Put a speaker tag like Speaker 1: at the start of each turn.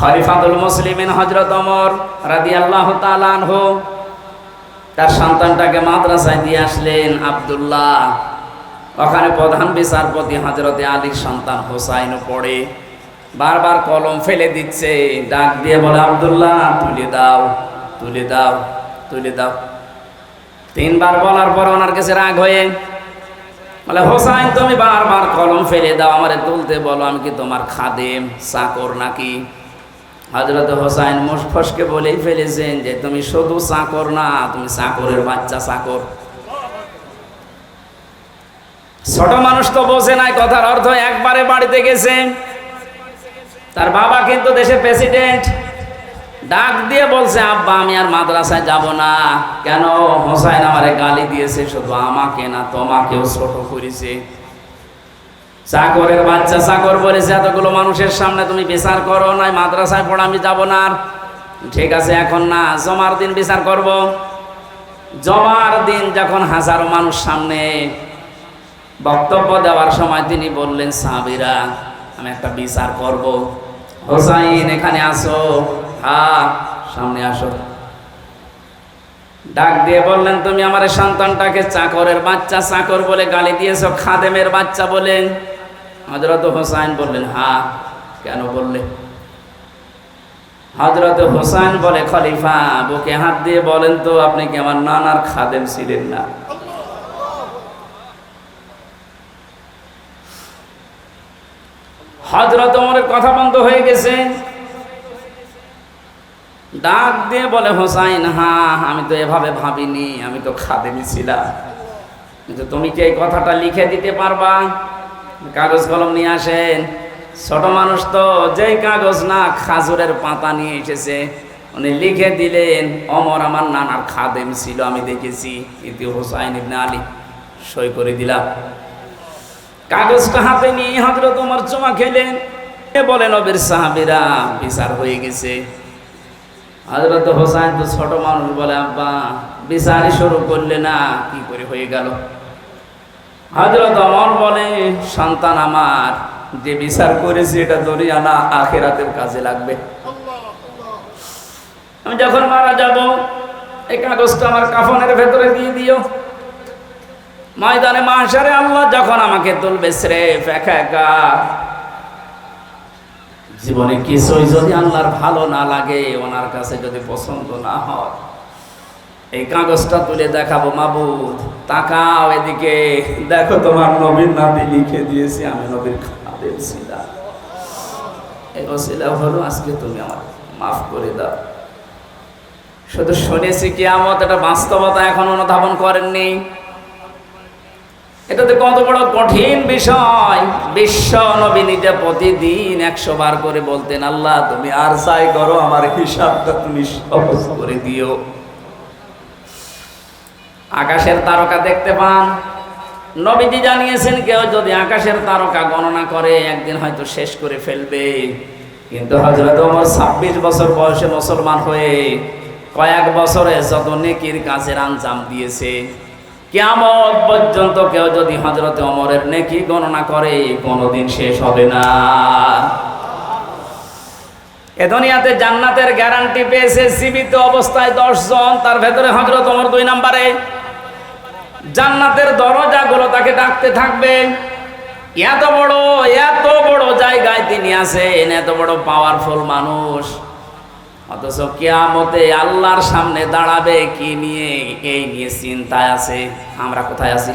Speaker 1: খলিফাতুল মুসলিমিন হজরত অমর রাদি আল্লাহ তালানহ তার সন্তানটাকে মাদ্রাসায় দিয়ে আসলেন আব্দুল্লাহ। ওখানে প্রধান বিচারপতি হজরতে আলীর সন্তান হোসাইনও পড়ে। বারবার কলম ফেলে দিচ্ছে, ডাক দিয়ে বলে, আব্দুল্লাহ, তুলে দাও তুলে দাও তুলে দাও। তিনবার বলার পর ওনার কাছে রাগ হয়ে বলে, হোসাইন, তুমি বারবার কলম ফেলে দাও, আমারে তুলতে বলো, আমি কি তোমার খাদেম, চাকর নাকি? হজরত হোসাইন মুসফসকে বলেই ফেলেছেন যে তুমি শুধু চাকর না, তুমি চাকরের বাচ্চা চাকর। ছোট মানুষ তো বোঝে নাই কথার অর্থ, একবারে বাড়িতে গেছে। তার বাবা কিন্তু দেশের প্রেসিডেন্ট। ডাক দিয়ে বলছে, আব্বা, আমি আর মাদ্রাসায় যাব না। কেন? হোসাইন আমারে গালি দিয়েছে, শুধু আমাকে না, তোমাকেও ছোট করেছে। চাকরের বাচ্চা, চাকর বলেছে, এতগুলো মানুষের সামনে তুমি বিচার করো, নাই মাদ্রাসায় পড়া, আমি যাব না। ঠিক আছে, এখন না, জমার দিন বিচার করব। জমার দিন যখন হাজারো মানুষ সামনে বক্তব্য দেওয়ার সময় তিনি বললেন সাবিরা আমি একটা বিচার করব। হোসাইন, এখানে আসো। হ্যাঁ সামনে আসো। ডাক দিয়ে বললেন, তুমি আমার সন্তানটাকে চাকরের বাচ্চা, চাকর বলে গালি দিয়েছ, খাদেমের বাচ্চা বলে। হজরত হোসাইন বললেন হ্যাঁ কেন বললে? হজরত হোসাইন বলে, খলিফা, বুকে হাত দিয়ে বলেন তো, আপনি কি আমার নানার খাদেম ছিলেন না? হজরত ওমরের কথা বন্ধ হয়ে গেছে। ডাক দিয়ে বলে, হোসাইন, হা, আমি তো এভাবে ভাবিনি, আমি তো খাদেমি ছিলাম। কিন্তু তুমি কি এই কথাটা লিখে দিতে পারবা? কাগজ কলম নিয়ে আসেন। ছোট মানুষ তো যেই কাগজ না, খাজুরের পাতা নিয়ে এসেছে। উনি লিখে দিলেন, অমর আমার নানার খাদেম ছিল, আমি দেখেছি। ইতি হোসাইন ইবনে আলী সই করে দিলাম। কাগজটা হাতে নিয়ে হজরত ওমর চমা খেলেন। বলে, নবীর সাহাবিরা, বিচার হয়ে গেছে। হজরত হোসাইন তো ছোট মানুষ বলে, আব্বা, বিচারই শুরু করলে না, কি করে হয়ে গেল? হজরত অমর বলে, সন্তান আমার, যে বিচার করেছি এটা দরিয়ানা আখেরাতের কাজে লাগবে। আমি যখন মারা যাব, এই কাগজটা আমার কাফনের ভেতরে দিয়ে দিও। ময়দানে মাসারে আল্লাহ যখন আমাকে তুলবে, স্রেফ একা একা। জীবনে কিছুই যদি আল্লাহর ভালো না লাগে, ওনার কাছে যদি পছন্দ না হয় এই কাগজটা তুলে দেখাবো মাবুদ তাকাও এদিকে। দেখো তোমার নবীর নামে লিখে দিয়েছি, আমি নবীর খাদের ছিলাম এই হলো আজকে তুমি আমার মাফ করে দাও। শুধু শুনেছি এটা বাস্তবতা এখন অনুধাবন করেননি। এটাতে কত বড় কঠিন বিষয়। বিশ্ব নবী নিজে প্রতিদিন একশো বার করে বলতেন, আল্লাহ, তুমি আর চাই করো, আমার হিসাবটা তুমি সহজ করে দিও। আকাশের তারকা দেখতে পান। নবীজি জানিয়েছেন, কেউ যদি আকাশের তারকা গণনা করে, একদিন হয়তো শেষ করে ফেলবে। কিন্তু হজরত ওমর ছাব্বিশ বছর বয়সে মুসলমান হয়ে কয়েক বছরে যত নেকির কাজের আঞ্জাম দিয়েছে কেমন পর্যন্ত কেউ যদি হজরত অমরের নেকি গণনা করে, কোনোদিন শেষ হবে না। এ দুনিয়াতে জান্নাতের গ্যারান্টি পেয়েছে, জীবিত অবস্থায় দশ জন, তার ভেতরে হজরত অমর দুই নাম্বারে। জান্নাতের দরজাগুলো তাকে ডাকতে থাকবে। এত বড় এত বড় জায়গায় তিনি আছেন, এত বড় পাওয়ারফুল মানুষ। অথচ কেয়ামতে আল্লাহর সামনে দাঁড়াবে কি নিয়ে? এই নিয়ে চিন্তায় আছে। আমরা কোথায় আছি?